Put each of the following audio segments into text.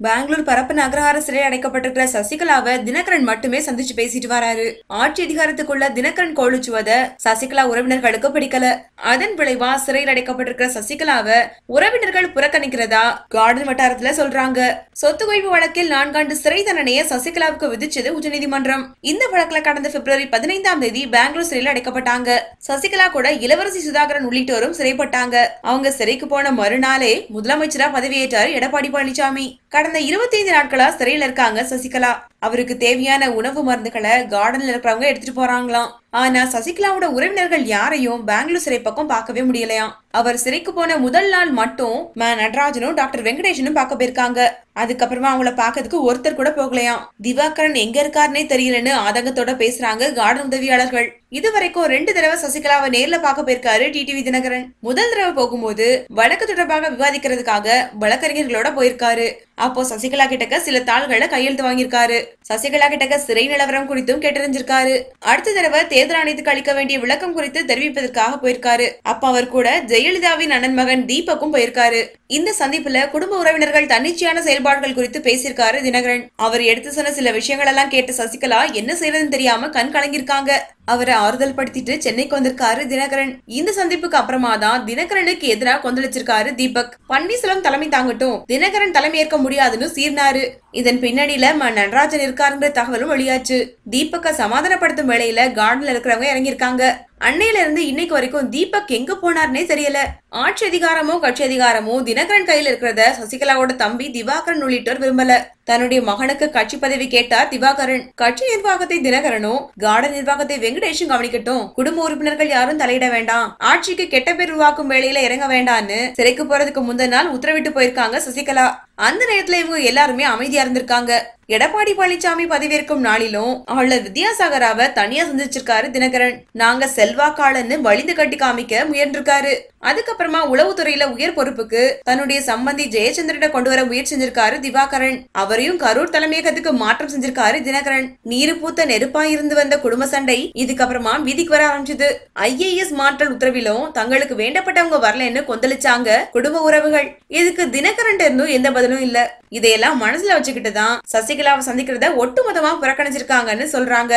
பெங்களூர் பரப்பு அக்ரஹார சிறையில் அடைக்கப்பட்டிருக்கிற சசிகலாவை தினகரன் மட்டுமே சந்திச்சு பேசிட்டு வராரு. ஆட்சி அதிகாரத்துக்குள்ள தினகரன் கோழிச்சுவத சசிகலா உறவினர்களுக்கு பிடிக்கல. அதன் விளைவா சிறையில் அடைக்கப்பட்டிருக்கிற சசிகலாவை உறவினர்கள் புறக்கணிக்கிறதா கார்டன் வட்டாரத்துல சொல்றாங்க. சொத்து குவிப்பு வழக்கில் நான்காண்டு சிறை தண்டனையை சசிகலாவுக்கு விதிச்சது உச்சநீதிமன்றம். இந்த வழக்குல கடந்த பிப்ரவரி பதினைந்தாம் தேதி பெங்களூர் சிறையில் அடைக்கப்பட்டாங்க. சசிகலா கூட இளவரசி சுதாகரன் உள்ளிட்டோரும் சிறைப்பட்டாங்க. அவங்க சிறைக்கு போன மறுநாளே முதலமைச்சரா பதவியேற்றார் எடப்பாடி பழனிசாமி. கடந்த இருபத்தி ஐந்து நாட்களா சிறையில் இருக்காங்க சசிகலா. அவருக்கு தேவையான உணவு மருந்துகளை கார்டன்ல இருக்கிறவங்க எடுத்துட்டு போறாங்களாம். ஆனா சசிகலாவோட உறவினர்கள் யாரையும் பெங்களூர் சிறை பக்கம் பார்க்கவே முடியலையாம். அவர் சிறைக்கு போன முதல் நாள் மட்டும் மே. நடராஜனும் டாக்டர் வெங்கடேஷனும் பார்க்க போயிருக்காங்க. அதுக்கப்புறமா அவங்கள பார்க்கறதுக்கு ஒருத்தர் கூட போகலையாம். திவாகரன் எங்க இருக்காருன்னே தெரியலன்னு ஆதங்கத்தோட பேசுறாங்க கார்டன் உதவியாளர்கள். இது வரைக்கும் ரெண்டு தடவை சசிகலாவை நேர்ல பார்க்க போயிருக்காரு டிடிவி தினகரன். முதல் தடவை போகும்போது வழக்கு தொடர்பாக விவாதிக்கிறதுக்காக வழக்கறிஞர்களோட போயிருக்காரு. அப்போ சசிகலா கிட்டக்க சில தாள்களை கையெழுத்து வாங்கியிருக்காரு. சசிகலா கிட்டக்க சிறை நிலவரம் குறித்தும் கேட்டறிஞ்சிருக்காரு. அடுத்த தடவை தேர்தல் ஆணையத்துக்கு அளிக்க வேண்டிய விளக்கம் குறித்து தெரிவிப்பதற்காக போயிருக்காரு. அப்ப அவர் கூட ஜெயலலிதாவின் அண்ணன் மகன் தீபக்கும் போயிருக்காரு. இந்த சந்திப்புல குடும்ப உறவினர்கள் தன்னிச்சையான செயல்பாடுகள் குறித்து பேசியிருக்காரு தினகரன். அவர் எடுத்து சொன்ன சில விஷயங்கள் எல்லாம் கேட்ட சசிகலா என்ன செய்யறதுன்னு தெரியாம கண் கலங்கிருக்காங்க அவரை ஆறுதல் படுத்திட்டு சென்னைக்கு வந்திருக்காரு தினகரன். இந்த சந்திப்புக்கு அப்புறமா தான் தினகரனுக்கு எதிராக கொந்தளிச்சிருக்காரு தீபக். பன்னீர்செல்வம் தலைமை தாங்கட்டும். தினகரன் தலைமை ஏற்க முடியாதுன்னு சீர்னாரு. இதன் பின்னணியில ம. நடராஜன் இருக்காருங்கிற தகவலும் வெளியாச்சு. தீபக்க சமாதானப்படுத்தும் வேளையில கார்டன்ல இருக்கிறவங்க இறங்கியிருக்காங்க. அன்னையில இருந்து இன்னைக்கு வரைக்கும் தீபக் எங்க போனார்னே தெரியல. ஆட்சி அதிகாரமோ கட்சி அதிகாரமோ தினகரன் கையில் இருக்கிறத சசிகலாவோட தம்பி திவாகரன் உள்ளிட்டோர் விரும்பல. தன்னுடைய மகனுக்கு கட்சி பதவி கேட்டார் திவாகரன். கட்சி நிர்வாகத்தை தினகரனும் கார்டன் நிர்வாகத்தை வெங்கடேஷும் கவனிக்கட்டும். குடும்ப உறுப்பினர்கள் யாரும் தலையிட வேண்டாம். ஆட்சிக்கு கெட்ட பேர் உருவாக்கும் வேலையில இறங்க வேண்டாம்னு சிறைக்கு போறதுக்கு முந்தின நாள் உத்தரவிட்டு போயிருக்காங்க சசிகலா. அந்த நேரத்துல இவங்க எல்லாருமே அமைதியா இருந்திருக்காங்க. எடப்பாடி பழனிசாமி பதவியேற்கும் நாளிலும் ஆளுநர் வித்யாசாகராவை தனியா சந்திச்சிருக்காரு தினகரன். நாங்க செல்வாக்காளன்னு வலிந்து கட்டி காமிக்க முயன்றிருக்காரு. அதுக்கப்புறமா உளவுத்துறையில உயர் பொறுப்புக்கு தன்னுடைய சம்பந்தி ஜெயச்சந்திரனை கொண்டு வர முயற்சி செஞ்சிருக்காரு திவாகரன். அவரையும் கரூர் தலைமையகத்துக்கு மாற்றம் செஞ்சிருக்காரு தினகரன். நீரு பூத்த நெருப்பா இருந்து வந்த குடும்ப சண்டை இதுக்கப்புறமா வீதிக்கு வர ஆரம்பிச்சது. ஐஏஎஸ் மாற்றல் உத்தரவிலும் தங்களுக்கு வேண்டப்பட்டவங்க வரலன்னு கொந்தளிச்சாங்க குடும்ப உறவுகள். இதுக்கு தினகரன் இருந்தும் எந்த பதிலும் இல்ல. இதையெல்லாம் மனசுல வச்சுக்கிட்டு தான் சசிகலாவை சந்திக்கிறத ஒட்டுமொத்தமா புறக்கணிச்சிருக்காங்கன்னு சொல்றாங்க.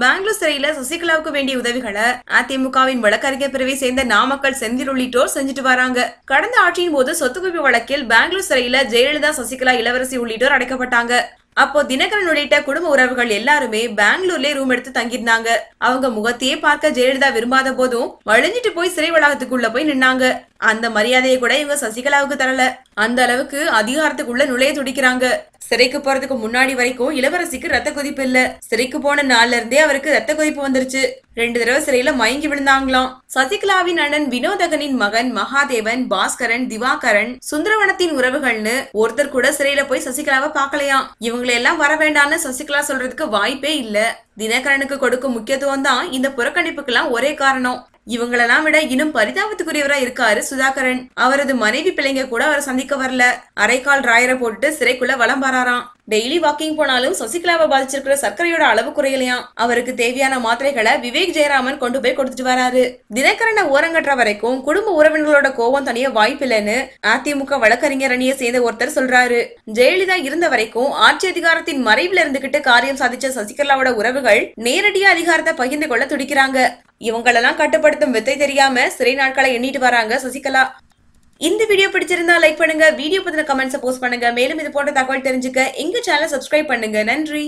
பெங்களூர் சிறையில சசிகலாவுக்கு வேண்டிய உதவிகளை அதிமுகவின் வழக்கறிஞர் பிரிவை சேர்ந்த நாமக்கல் செந்தில் உள்ளிட்டோர் செஞ்சுட்டு வராங்க. கடந்த ஆட்சியின் போது சொத்து குவிப்பு வழக்கில் பெங்களூர் சிறையில ஜெயலலிதா சசிகலா இளவரசி உள்ளிட்டோர் அடைக்கப்பட்டாங்க. அப்போ தினகரன் உள்ளிட்ட குடும்ப உறவுகள் எல்லாருமே பெங்களூர்லயே ரூம் எடுத்து தங்கியிருந்தாங்க. அவங்க முகத்தையே பார்க்க ஜெயலலிதா விரும்பாத போதும் வழிஞ்சிட்டு போய் சிறை வளாகத்துக்குள்ள போய் நின்னாங்க. அந்த மரியாதையை கூட இவங்க சசிகலாவுக்கு தரல. அந்த அளவுக்கு அதிகாரத்துக்குள்ள நுழைய துடிக்கிறாங்க. சிறைக்கு போறதுக்கு முன்னாடி வரைக்கும் இளவரசிக்கு ரத்த கொதிப்பு இல்ல. சிறைக்கு போன நாள்ல இருந்தே அவருக்கு ரத்த கொதிப்பு வந்துருச்சு. ரெண்டு தடவை சிறையில மயங்கி விழுந்தாங்களாம். சசிகலாவின் அண்ணன் வினோதகனின் மகன் மகாதேவன் பாஸ்கரன் திவாகரன் சுந்தரவனத்தின் உறவுகள்னு ஒருத்தர் கூட சிறையில போய் சசிகலாவை பாக்கலையாம் இவங்களை எல்லாம் வர வேண்டாம்னு சசிகலா சொல்றதுக்கு வாய்ப்பே இல்ல. தினகரனுக்கு கொடுக்கும் முக்கியத்துவம் தான் இந்த புறக்கணிப்புக்கெல்லாம் ஒரே காரணம். இவங்களெல்லாம் விட இன்னும் பரிதாபத்துக்குரியவரா இருக்காரு சுதாகரன். அவரது மனைவி பிள்ளைங்க கூட அவரை சந்திக்க வரல. அரைக்கால் ராயரை போட்டுட்டு சிறைக்குள்ள வலம் வராராம். டெய்லி வாக்கிங் போனாலும் சசிகலாவை பாதிச்சிருக்கிற சர்க்கரையோட அளவு குறையலையாம். அவருக்கு தேவையான மாத்திரைகளை விவேக் ஜெயராமன் கொண்டு போய் கொடுத்துட்டு வராரு. தினகரனை ஓரங்கட்டுற வரைக்கும் குடும்ப உறவினர்களோட கோபம் தனிய வாய்ப்பில்லைன்னு அதிமுக வழக்கறிஞர் அணியை சேர்ந்த ஒருத்தர் சொல்றாரு. ஜெயலலிதா இருந்த வரைக்கும் ஆட்சி அதிகாரத்தின் மறைவுல இருந்துகிட்டு காரியம் சாதிச்ச சசிகலாவோட உறவுகள் நேரடியா அதிகாரத்தை பகிர்ந்து கொள்ள துடிக்கிறாங்க. இவங்களெல்லாம் கட்டுப்படுத்தும் வித்தை தெரியாம சிறை நாட்களை எண்ணிட்டு வராங்க சசிகலா. இந்த வீடியோ பிடிச்சிருந்தா லைக் பண்ணுங்க வீடியோ பத்தின கமெண்ட்ஸ் போஸ்ட் பண்ணுங்க. மேலும் இது போன்ற தகவல் தெரிஞ்சுக்க எங்க சேனல் சப்ஸ்கிரைப் பண்ணுங்க. நன்றி.